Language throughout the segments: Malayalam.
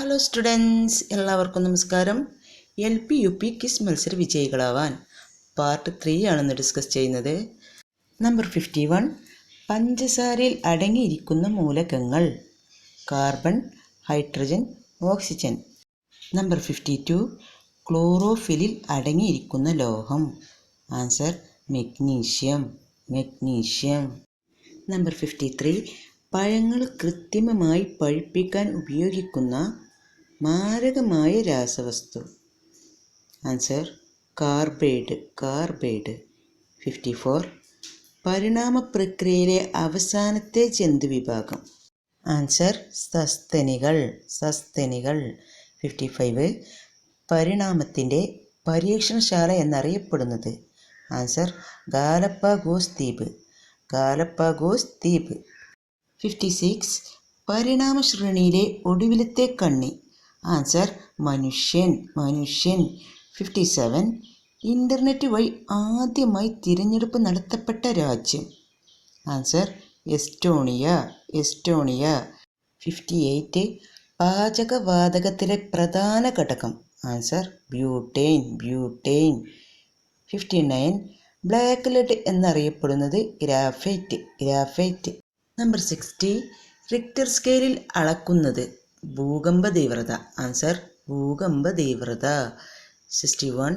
ഹലോ സ്റ്റുഡൻസ് എല്ലാവർക്കും നമസ്കാരം. L P U P quiz മത്സര വിജയികളാവാൻ പാർട്ട് ത്രീ ആണെന്ന് ഡിസ്കസ് ചെയ്യുന്നത്. നമ്പർ ഫിഫ്റ്റി വൺ പഞ്ചസാരയിൽ അടങ്ങിയിരിക്കുന്ന മൂലകങ്ങൾ. Carbon hydrogen oxygen number fifty two ക്ലോറോഫിലിൽ അടങ്ങിയിരിക്കുന്ന ലോഹം. Answer magnesium magnesium number fifty three പഴങ്ങൾ കൃത്രിമമായി പഴുപ്പിക്കാൻ ഉപയോഗിക്കുന്ന മാരകമായ രാസവസ്തു. Answer carbide carbide fifty four പരിണാമ പ്രക്രിയയിലെ അവസാനത്തെ ജന്തുവിഭാഗം ആൻസർ സസ്തനികൾ സസ്തനികൾ. ഫിഫ്റ്റി ഫൈവ് പരിണാമത്തിന്റെ പരീക്ഷണശാല എന്നറിയപ്പെടുന്നത്. ആൻസർ ഗാലപ്പാഗോസ് ദ്വീപ്. ഗാലപ്പാഗോസ് ദ്വീപ്. ഫിഫ്റ്റി സിക്സ് പരിണാമ ശ്രേണിയിലെ ഒടുവിലത്തെ കണ്ണി. ആൻസർ മനുഷ്യൻ മനുഷ്യൻ. ഫിഫ്റ്റി സെവൻ ഇന്റർനെറ്റ് വഴി ആദ്യമായി തിരഞ്ഞെടുപ്പ് നടത്തപ്പെട്ട രാജ്യം. Answer Estonia Estonia. Fifty eight പാചകവാതകത്തിലെ പ്രധാന ഘടകം. Answer butane butane fifty nine black lead എന്നറിയപ്പെടുന്നത് graphite graphite number sixty Richter സ്കെയിലിൽ അളക്കുന്നത്. ഭൂകമ്പ തീവ്രത ആൻസർ ഭൂകമ്പ തീവ്രത സിക്സ്റ്റി വൺ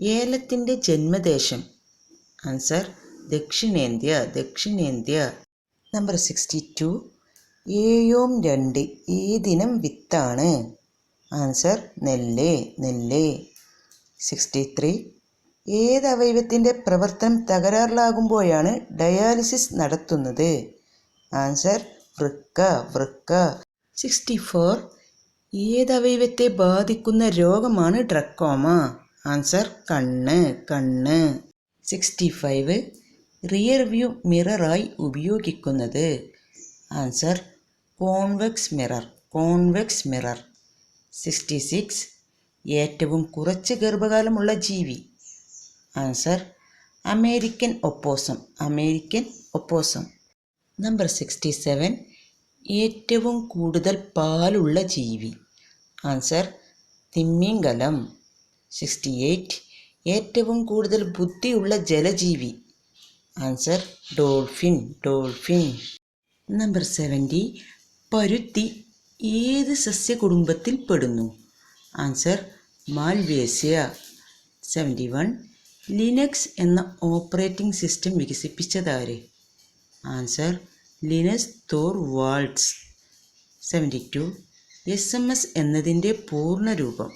ഏലത്തിന്റെ ജന്മദേശം. ആൻസർ ദക്ഷിണേന്ത്യ ദക്ഷിണേന്ത്യ. നമ്പർ സിക്സ്റ്റി ടു ഏയോം രണ്ട് ഏതിനം വിത്താണ്. ആൻസർ നെല്ല് നെല്ല്. സിക്സ്റ്റി ത്രീ ഏത് അവയവത്തിന്റെ പ്രവർത്തനം തകരാറിലാകുമ്പോഴാണ് ഡയാലിസിസ് നടത്തുന്നത്? ആൻസർ വൃക്ക വൃക്ക. സിക്സ്റ്റി ഫോർ ഏത് അവയവത്തെ ബാധിക്കുന്ന രോഗമാണ് ട്രക്കോമ? ആൻസർ കണ്ണ് കണ്ണ്. സിക്സ്റ്റി ഫൈവ് റിയർ വ്യൂ മിററായി ഉപയോഗിക്കുന്നത്. Answer convex mirror convex mirror. Sixty six ഏറ്റവും കുറച്ച് ഗർഭകാലമുള്ള ജീവി. Answer American opossum American opossum. Number sixty seven ഏറ്റവും കൂടുതൽ പാലുള്ള ജീവി. ആൻസർ തിമ്മിംഗലം. സിക്സ്റ്റി എയ്റ്റ് ഏറ്റവും കൂടുതൽ ബുദ്ധിയുള്ള ജലജീവി. Answer dolphin dolphin. Number seventy പരുത്തി ഏത് സസ്യകുടുംബത്തിൽ പെടുന്നു? Answer Malvaceae. Seventy one Linux എന്ന operating system വികസിപ്പിച്ചതാരെ? Answer Linus Torvalds seventy two S M S എന്നതിന്റെ പൂർണരൂപം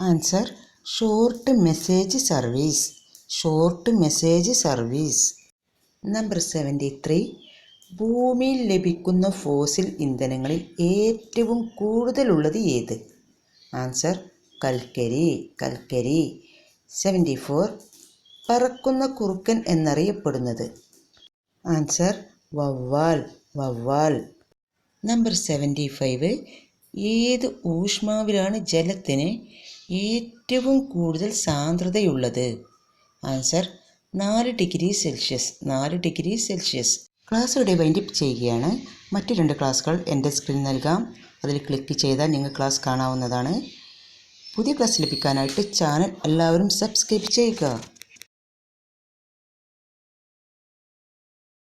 answer short message service short message service. Number seventy three ഭൂമിയിൽ ലഭിക്കുന്ന ഫോസിൽ ഇന്ധനങ്ങളിൽ ഏറ്റവും കൂടുതലുള്ളത് ഏത്? ആൻസർ കൽക്കരി കൽക്കരി. സെവന്റി ഫോർ പറക്കുന്ന കുറുക്കൻ എന്നറിയപ്പെടുന്നത്. ആൻസർ വവ്വാൽ വവ്വാൽ. നമ്പർ സെവന്റി ഫൈവ് ഏത് ഊഷ്മാവിലാണ് ജലത്തിന് ഏറ്റവും കൂടുതൽ സാന്ദ്രതയുള്ളത്? ആൻസർ നാല് ഡിഗ്രി സെൽഷ്യസ് നാല് ഡിഗ്രി സെൽഷ്യസ്. ക്ലാസ് ഇവിടെ വൈൻഡപ്പ് ചെയ്യുകയാണ്. മറ്റു രണ്ട് ക്ലാസ്സുകൾ എന്റെ സ്ക്രീൻ നൽകാം. അതിൽ ക്ലിക്ക് ചെയ്താൽ നിങ്ങൾ ക്ലാസ് കാണാവുന്നതാണ്. പുതിയ ക്ലാസ് ലഭിക്കാനായിട്ട് ചാനൽ എല്ലാവരും സബ്സ്ക്രൈബ് ചെയ്യുക.